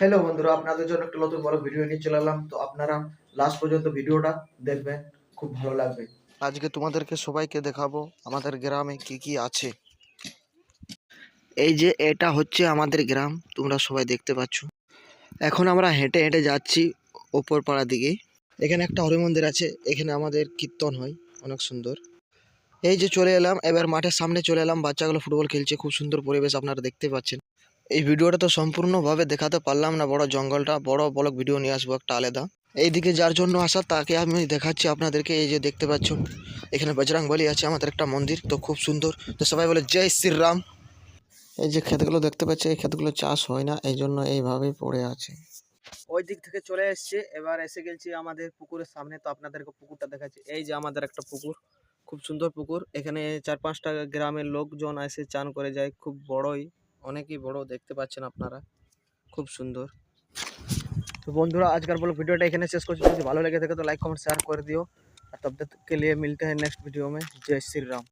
Hello বন্ধুরা, আপনাদের জন্য একটা নতুন বড় ভিডিও নিয়ে চলে এলাম। তো আপনারা লাস্ট পর্যন্ত ভিডিওটা দেখবেন, খুব ভালো লাগবে। আজকে তোমাদেরকে সবাইকে দেখাবো আমাদের গ্রামে কি কি আছে। এই যে এটা হচ্ছে আমাদের গ্রাম, তোমরা সবাই দেখতে পাচ্ছ। এখন আমরা হেঁটে হেঁটে যাচ্ছি ওপর পাড়া দিকে। এখানে একটা হরি মন্দির আছে, এখানে আমাদের কীর্তন হয়, অনেক সুন্দর। এই যে চলে এলাম, এবার মাঠের সামনে চলে এলাম, বাচ্চাগুলো ফুটবল খেলছে, খুব সুন্দর পরিবেশ আপনারা দেখতে পাচ্ছেন। এই ভিডিওটা তো সম্পূর্ণভাবে দেখাতে পারলাম না, বড় জঙ্গলটা, বড় বড় ভিডিও নিয়ে আসব একটা আলাদা। এইদিকে যার জন্য আসা, তাকে আমি দেখাচ্ছি আপনাদেরকে, এই যে দেখতে পাচ্ছ, এখানে বজরং বলি আছে, আমাদের একটা মন্দির, তো খুব সুন্দর। তো সবাই বলে, জয় শ্রীরাম। এই যে ক্ষেতগুলো দেখতে পাচ্ছি, এই ক্ষেতগুলো চাষ হয় না, এই জন্য এইভাবেই পড়ে আছে। ওই দিক থেকে চলে এসছে, এবার এসে গেছি আমাদের পুকুরের সামনে, তো আপনাদেরকে পুকুরটা দেখাচ্ছি। এই যে আমাদের একটা পুকুর, খুব সুন্দর পুকুর। এখানে চার পাঁচটা গ্রামের লোকজন এসে চান করে যায়, খুব বড়ই। अनेक ही बड़ो देखते अपनारा खूब सुंदर तो बंधुरा आजकल बोलो वीडियो ये शेष कर भलो लेगे थे तो लाइक कमेंट शेयर कर दिओ तब तक के लिए मिलते हैं नेक्स्ट वीडियो में जय श्री राम